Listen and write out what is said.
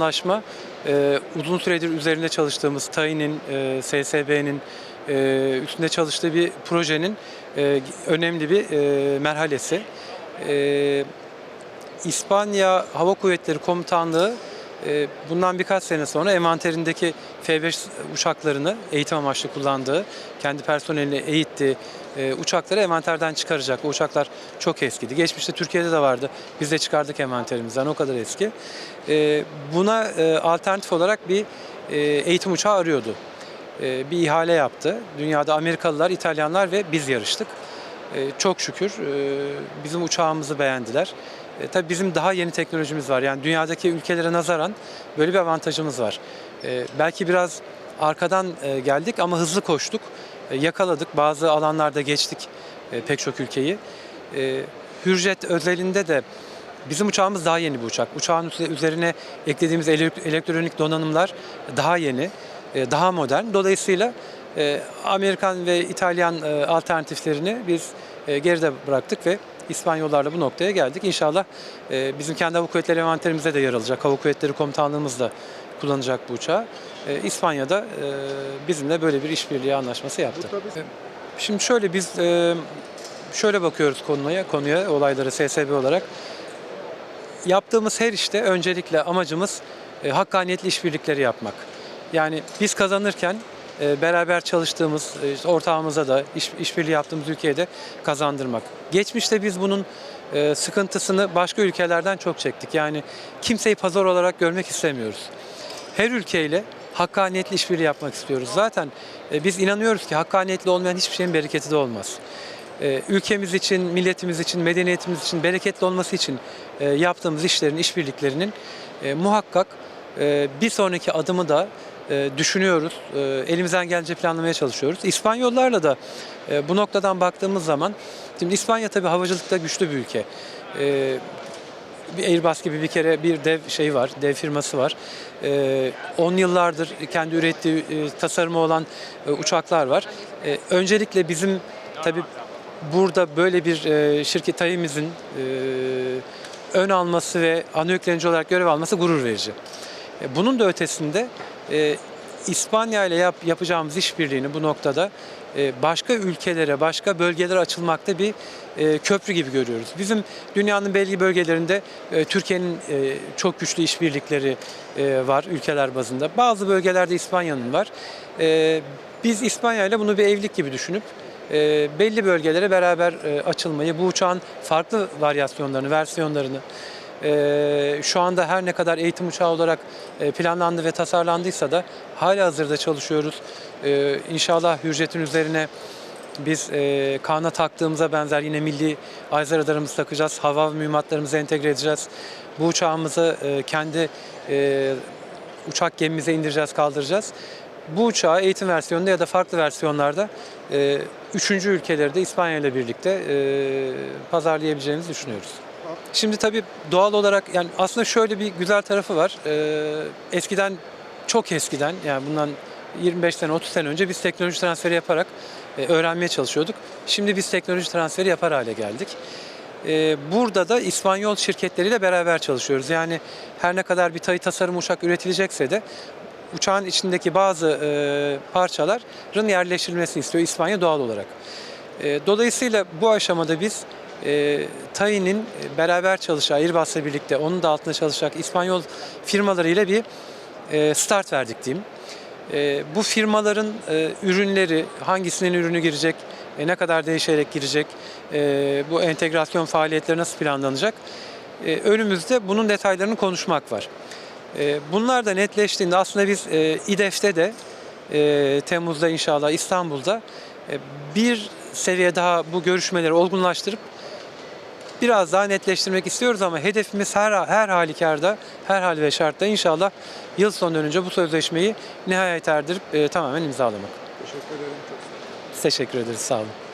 Anlaşma e, uzun süredir üzerinde çalıştığımız TAİ'nin, e, SSB'nin e, üstünde çalıştığı bir projenin e, önemli bir e, merhalesi. E, İspanya Hava Kuvvetleri Komutanlığı bundan birkaç sene sonra envanterindeki F-5 uçaklarını eğitim amaçlı kullandığı, kendi personelini eğittiği e, uçakları envanterden çıkaracak. O uçaklar çok eskidi. Geçmişte Türkiye'de de vardı. Biz de çıkardık envanterimizden. O kadar eski. E, buna e, alternatif olarak bir e, eğitim uçağı arıyordu. Bir ihale yaptı. Dünyada Amerikalılar, İtalyanlar ve biz yarıştık. Çok şükür bizim uçağımızı beğendiler. E, tabii bizim daha yeni teknolojimiz var. Yani dünyadaki ülkelere nazaran böyle bir avantajımız var. E, belki biraz arkadan e, geldik ama hızlı koştuk. E, yakaladık. Bazı alanlarda geçtik e, pek çok ülkeyi. E, Hürjet özelinde de bizim uçağımız daha yeni bir uçak. Uçağın üzerine eklediğimiz ele- elektronik donanımlar daha yeni, e, daha modern. Dolayısıyla e, Amerikan ve İtalyan e, alternatiflerini biz geride bıraktık ve İspanyollarla bu noktaya geldik. İnşallah e, bizim kendi hava kuvvetleri envanterimize de yer alacak. Hava kuvvetleri komutanlığımız da kullanacak bu uçağı. E, İspanya'da e, bizimle böyle bir işbirliği anlaşması yaptı. E, Şimdi şöyle biz e, şöyle bakıyoruz konuya, konuya olaylara SSB olarak. Yaptığımız her işte öncelikle amacımız e, hakkaniyetli işbirlikleri yapmak. Yani biz kazanırken beraber çalıştığımız e, ortağımıza da iş, işbirliği yaptığımız ülkeye kazandırmak. Geçmişte biz bunun e, sıkıntısını başka ülkelerden çok çektik. Yani kimseyi pazar olarak görmek istemiyoruz. Her ülkeyle hakkaniyetli işbirliği yapmak istiyoruz. Zaten e, biz inanıyoruz ki hakkaniyetli olmayan hiçbir şeyin bereketi de olmaz. Ülkemiz için, milletimiz için, medeniyetimiz için, bereketli olması için yaptığımız işlerin, işbirliklerinin muhakkak bir sonraki adımı da e, düşünüyoruz. E, elimizden gelince planlamaya çalışıyoruz. İspanyollarla da e, bu noktadan baktığımız zaman, şimdi İspanya tabii havacılıkta güçlü bir ülke. Airbus gibi bir kere bir dev şey var, dev firması var. 10 yıllardır kendi ürettiği tasarımı olan uçaklar var. Öncelikle bizim tabii burada böyle bir şirket TAİ'mizin e, ön alması ve ana yüklenici olarak görev alması gurur verici. E, Bunun da ötesinde e, İspanya ile yap, yapacağımız işbirliğini bu noktada e, başka ülkelere, başka bölgelere açılmakta bir köprü gibi görüyoruz. Bizim dünyanın belli bölgelerinde Türkiye'nin çok güçlü işbirlikleri var ülkeler bazında. Bazı bölgelerde İspanya'nın var. Biz İspanya ile bunu bir evlilik gibi düşünüp belli bölgelere beraber açılmayı, bu uçağın farklı varyasyonlarını, versiyonlarını e, şu anda her ne kadar eğitim uçağı olarak e, planlandı ve tasarlandıysa da hala hazırda çalışıyoruz. E, inşallah Hürjet'in üzerine biz e, kana taktığımıza benzer yine milli ayza radarımızı takacağız. Hava mühimmatlarımızı entegre edeceğiz. Bu uçağımızı e, kendi e, uçak gemimize indireceğiz, kaldıracağız. Bu uçağı eğitim versiyonunda ya da farklı versiyonlarda e, üçüncü ülkeleri de İspanya ile birlikte e, pazarlayabileceğimizi düşünüyoruz. Şimdi tabii doğal olarak yani aslında şöyle bir güzel tarafı var. E, eskiden çok eskiden yani bundan 25 sene 30 sene önce biz teknoloji transferi yaparak e, öğrenmeye çalışıyorduk. Şimdi biz teknoloji transferi yapar hale geldik. E, burada da İspanyol şirketleriyle beraber çalışıyoruz. Yani her ne kadar bir tayı tasarım uçak üretilecekse de uçağın içindeki bazı e, parçaların yerleştirilmesini istiyor İspanya doğal olarak. E, dolayısıyla bu aşamada biz e, TAİ'nin beraber çalışacağı, Airbus'la birlikte onun da altında çalışacak İspanyol firmalarıyla bir e, start verdik diyeyim. E, bu firmaların e, ürünleri, hangisinin ürünü girecek, e, ne kadar değişerek girecek, e, bu entegrasyon faaliyetleri nasıl planlanacak? E, önümüzde bunun detaylarını konuşmak var. E, bunlar da netleştiğinde aslında biz e, İDEF'te de e, Temmuz'da inşallah İstanbul'da e, bir seviye daha bu görüşmeleri olgunlaştırıp biraz daha netleştirmek istiyoruz ama hedefimiz her her halükarda, her hal ve şartta inşallah yıl sonundan önce bu sözleşmeyi nihayet erdirip e, tamamen imzalamak. Teşekkür ederim. Çok sağ olun. Teşekkür ederiz. Sağ olun.